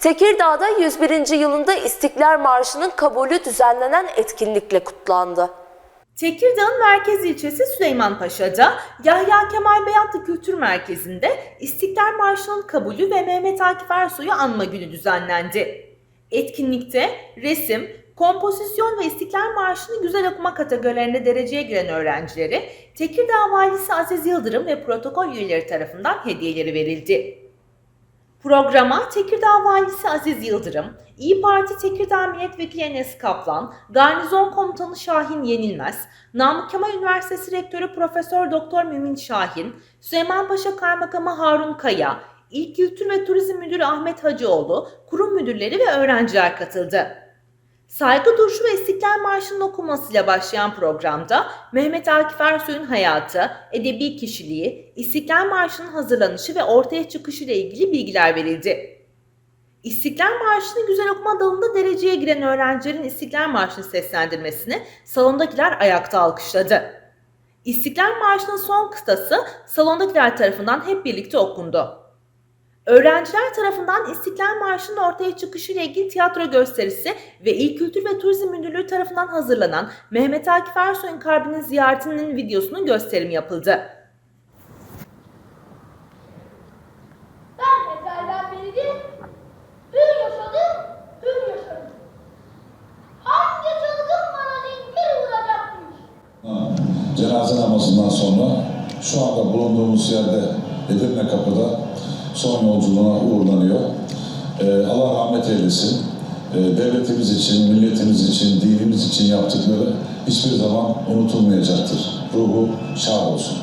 Tekirdağ'da 101. yılında İstiklal Marşı'nın kabulü düzenlenen etkinlikle kutlandı. Tekirdağ'ın merkez ilçesi Süleymanpaşa'da Yahya Kemal Beyatlı Kültür Merkezi'nde İstiklal Marşı'nın kabulü ve Mehmet Akif Ersoy'u anma günü düzenlendi. Etkinlikte resim, kompozisyon ve İstiklal Marşı'nı güzel okuma kategorilerinde dereceye giren öğrencilere Tekirdağ Valisi Aziz Yıldırım ve protokol üyeleri tarafından hediyeleri verildi. Programa Tekirdağ Valisi Aziz Yıldırım, İyi Parti Tekirdağ Milletvekili Enes Kaplan, Garnizon Komutanı Şahin Yenilmez, Namık Kemal Üniversitesi Rektörü Profesör Doktor Mümin Şahin, Süleymanpaşa Kaymakamı Harun Kaya, İl Kültür ve Turizm Müdürü Ahmet Hacıoğlu, kurum müdürleri ve öğrenciler katıldı. Saygı duruşu ve İstiklal Marşı'nın okunmasıyla başlayan programda Mehmet Akif Ersoy'un hayatı, edebi kişiliği, İstiklal Marşı'nın hazırlanışı ve ortaya çıkışı ile ilgili bilgiler verildi. İstiklal Marşı'nı güzel okuma dalında dereceye giren öğrencilerin İstiklal Marşı'nı seslendirmesini salondakiler ayakta alkışladı. İstiklal Marşı'nın son kıtası salondakiler tarafından hep birlikte okundu. Öğrenciler tarafından İstiklal Marşı'nın ortaya çıkışıyla ilgili tiyatro gösterisi ve İl Kültür ve Turizm Müdürlüğü tarafından hazırlanan Mehmet Akif Ersoy'un kalbinin ziyaretinin videosunun gösterimi yapıldı. Ben ezelden beridir hür yaşadım, hür yaşadım. Hangi çılgın bana zincir vuracakmış? Cenaze namazından sonra şu anda bulunduğumuz yerde Edirne Kapı'da son yolculuğuna uğurlanıyor. Ee, Allah rahmet eylesin. Ee, devletimiz için, milletimiz için, dinimiz için yaptıkları hiçbir zaman unutulmayacaktır. Ruhu şad olsun.